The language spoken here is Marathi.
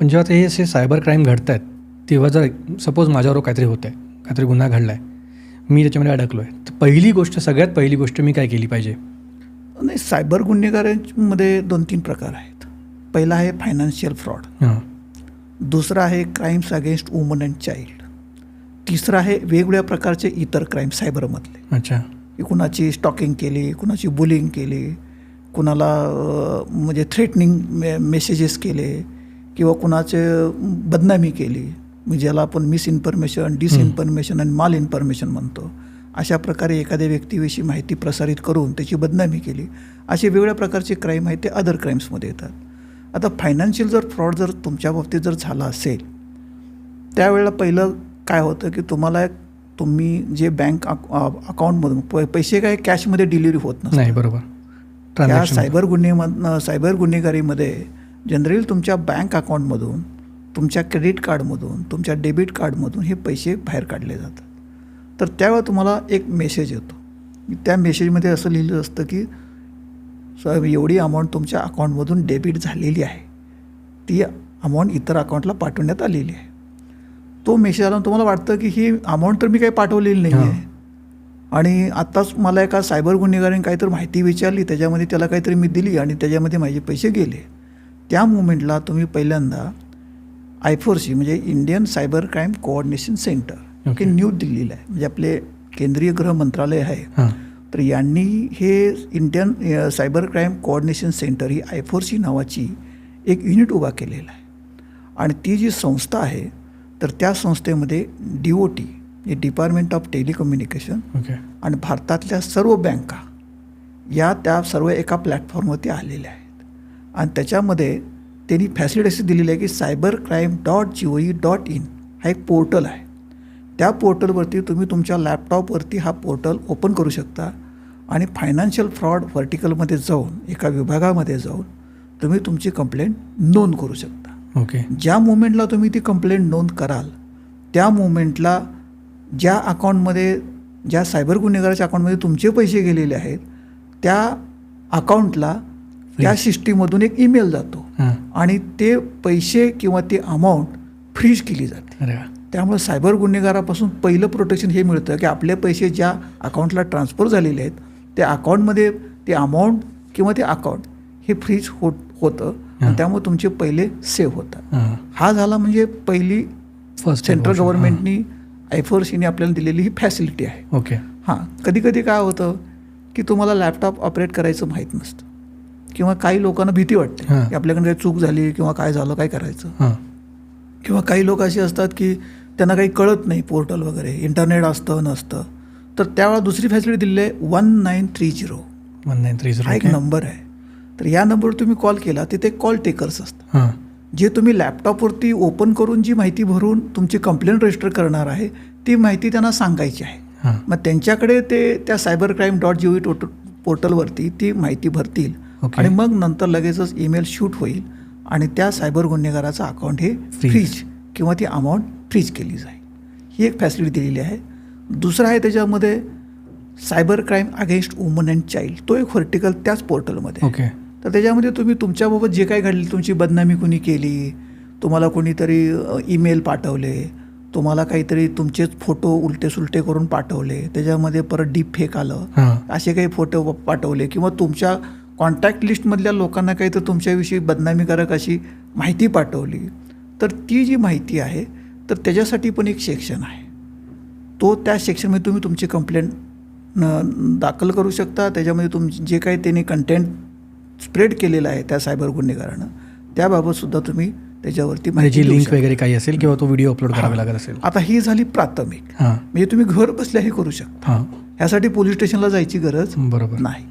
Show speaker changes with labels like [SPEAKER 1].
[SPEAKER 1] पण जेव्हा ते असे सायबर क्राईम घडत आहेत तेव्हा जर सपोज माझ्याबरोबर काहीतरी होतं आहे काहीतरी गुन्हा घडला आहे मी त्याच्यामध्ये अडकलो आहे तर पहिली गोष्ट सगळ्यात पहिली गोष्ट मी काय केली पाहिजे?
[SPEAKER 2] नाही सायबर गुन्हेगारांमध्ये दोन तीन प्रकार आहेत. पहिला आहे फायनान्शियल फ्रॉड.
[SPEAKER 1] हां.
[SPEAKER 2] दुसरा आहे crimes against woman and child तिसरं आहे वेगवेगळ्या प्रकारचे इतर क्राईम सायबरमधले.
[SPEAKER 1] अच्छा.
[SPEAKER 2] की कुणाची स्टॉकिंग केली कुणाची बुलिंग केली कुणाला म्हणजे थ्रेटनिंग मे मेसेजेस केले किंवा कुणाचे बदनामी केली म्हणजे ज्याला आपण मिस इन्फॉर्मेशन डिसइन्फॉर्मेशन आणि माल इन्फॉर्मेशन म्हणतो अशा प्रकारे एखाद्या व्यक्तीविषयी माहिती प्रसारित करून त्याची बदनामी केली असे वेगवेगळ्या प्रकारचे क्राईम आहेत ते अदर क्राईम्समध्ये येतात. आता फायनान्शियल जर फ्रॉड जर तुमच्या बाबतीत जर झाला असेल त्यावेळेला पहिलं काय होतं की तुम्हाला एक तुम्ही जे बँक अकाउंटमधून पैसे काय कॅशमध्ये डिलिव्हरी होत
[SPEAKER 1] नाही बरोबर.
[SPEAKER 2] सायबर गुन्हेमधनं सायबर गुन्हेगारीमध्ये जनरली तुमच्या बँक अकाउंटमधून तुमच्या क्रेडिट कार्डमधून तुमच्या डेबिट कार्डमधून हे पैसे बाहेर काढले जातात. तर त्यावेळेला तुम्हाला एक मेसेज येतो. त्या मेसेजमध्ये असं लिहिलं असतं की स- एवढी अमाऊंट तुमच्या अकाउंटमधून डेबिट झालेली आहे. ती अमाऊंट इतर अकाउंटला पाठवण्यात आलेली आहे. तो मेसेज आला तुम्हाला वाटतं की ही अमाऊंट तर मी काही पाठवलेली नाही आहे आणि आत्ताच मला एका सायबर गुन्हेगाराने काहीतरी माहिती विचारली त्याच्यामध्ये त्याला काहीतरी मी दिली आणि त्याच्यामध्ये माझे पैसे गेले. त्या मुमेंटला तुम्ही पहिल्यांदा आयफोरसी म्हणजे Indian cyber crime coordination centre हे
[SPEAKER 1] Okay.
[SPEAKER 2] न्यू दिल्लीला आहे. म्हणजे आपले केंद्रीय गृह मंत्रालय आहे. तर यांनी हे Indian cyber crime coordination centre ही आयफोरसी नावाची एक युनिट उभा केलेला आहे. आणि ती जी संस्था आहे तर त्या संस्थेमध्ये डी ओ टी म्हणजे डिपार्टमेंट ऑफ टेलिकम्युनिकेशन आणि भारतातल्या सर्व बँका या त्या सर्व एका प्लॅटफॉर्मवरती आलेल्या आहेत. आणि त्याच्यामध्ये त्यांनी फॅसिलिटी दिलेली आहे की cyber crime dot G O E dot in हा एक पोर्टल आहे. त्या पोर्टलवरती तुम्ही तुमच्या लॅपटॉपवरती हा पोर्टल ओपन करू शकता आणि फायनान्शियल फ्रॉड व्हर्टिकलमध्ये जाऊन एका विभागामध्ये जाऊन तुम्ही तुमची कंप्लेंट नोंद करू शकता.
[SPEAKER 1] ओके.
[SPEAKER 2] ज्या मुमेंटला तुम्ही ती कंप्लेंट नोंद कराल त्या मुमेंटला ज्या अकाउंटमध्ये ज्या सायबर गुन्हेगाराच्या अकाउंटमध्ये तुमचे पैसे गेलेले आहेत त्या अकाउंटला त्या सिस्टीममधून एक ईमेल जातो. आणि ते पैसे किंवा ती अमाऊंट फ्रीज केली जाते. त्यामुळे सायबर गुन्हेगारापासून पहिलं प्रोटेक्शन हे मिळतं की आपले पैसे ज्या अकाउंटला ट्रान्सफर झालेले आहेत त्या अकाउंटमध्ये ते अमाऊंट किंवा ते अकाउंट हे फ्रीज होत होतं. आणि त्यामुळे तुमचे पहिले सेव्ह होतात.
[SPEAKER 1] हां.
[SPEAKER 2] हा झाला म्हणजे पहिली
[SPEAKER 1] फर्स्ट
[SPEAKER 2] सेंट्रल गव्हर्नमेंटनी आयफोर्सीने आपल्याला दिलेली ही फॅसिलिटी आहे.
[SPEAKER 1] ओके
[SPEAKER 2] हां. कधी कधी काय होतं की तुम्हाला लॅपटॉप ऑपरेट करायचं माहीत नसतं. किंवा काही लोकांना भीती वाटते. की आपल्याकडे काही चूक झाली किंवा काय झालं काय करायचं.
[SPEAKER 1] हां.
[SPEAKER 2] किंवा काही लोक असे असतात की त्यांना काही कळत नाही पोर्टल वगैरे इंटरनेट असतं नसतं. तर त्यावेळेला दुसरी फॅसिलिटी दिली आहे one nine three zero
[SPEAKER 1] one nine three
[SPEAKER 2] हा एक
[SPEAKER 1] झिरो
[SPEAKER 2] नंबर आहे. तर या नंबरवर तुम्ही कॉल केला तिथे कॉल टेकर्स असतात. जे तुम्ही लॅपटॉपवरती ओपन करून जी माहिती भरून तुमची कंप्लेंट रजिस्टर करणार आहे ती माहिती त्यांना सांगायची आहे. मग त्यांच्याकडे ते त्या cyber crime dot G O पोर्टलवरती ती माहिती भरतील. आणि मग नंतर लगेचच ईमेल शूट होईल आणि त्या सायबर गुन्हेगाराचं अकाउंट हे. फ्रीज किंवा ती अमाऊंट फ्रीज केली जाईल. ही एक फॅसिलिटी दिलेली आहे. दुसरं आहे त्याच्यामध्ये cyber crime against woman and child तो एक व्हर्टिकल त्याच पोर्टलमध्ये.
[SPEAKER 1] ओके
[SPEAKER 2] तर त्याच्यामध्ये तुम्ही तुमच्याबाबत जे काही घडले तुमची बदनामी कोणी केली तुम्हाला कोणीतरी ईमेल पाठवले तुम्हाला काहीतरी तुमचेच फोटो उलटे सुलटे करून पाठवले त्याच्यामध्ये परत डीप फेक आलं असे काही फोटो पाठवले किंवा तुमच्या कॉन्टॅक्ट लिस्टमधल्या लोकांना काही तर तुमच्याविषयी बदनामीकारक अशी माहिती पाठवली. तर ती जी माहिती आहे तर त्याच्यासाठी पण एक सेक्शन आहे. तो त्या सेक्शनमध्ये तुम्ही तुमची कंप्लेंट दाखल करू शकता. त्याच्यामध्ये तुम जे काही त्यांनी कंटेंट स्प्रेड केलेलं आहे त्या सायबर गुन्हेगारानं त्याबाबतसुद्धा तुम्ही त्याच्यावरती
[SPEAKER 1] म्हणजे
[SPEAKER 2] माहिती
[SPEAKER 1] लिंक
[SPEAKER 2] शकता.
[SPEAKER 1] वगैरे काही असेल किंवा तो व्हिडिओ अपलोड करावा लागत असेल.
[SPEAKER 2] आता ही झाली प्राथमिक.
[SPEAKER 1] हां.
[SPEAKER 2] म्हणजे तुम्ही घर बसल्याही करू शकता.
[SPEAKER 1] हां.
[SPEAKER 2] ह्यासाठी पोलीस स्टेशनला जायची गरज
[SPEAKER 1] बरोबर. नाही.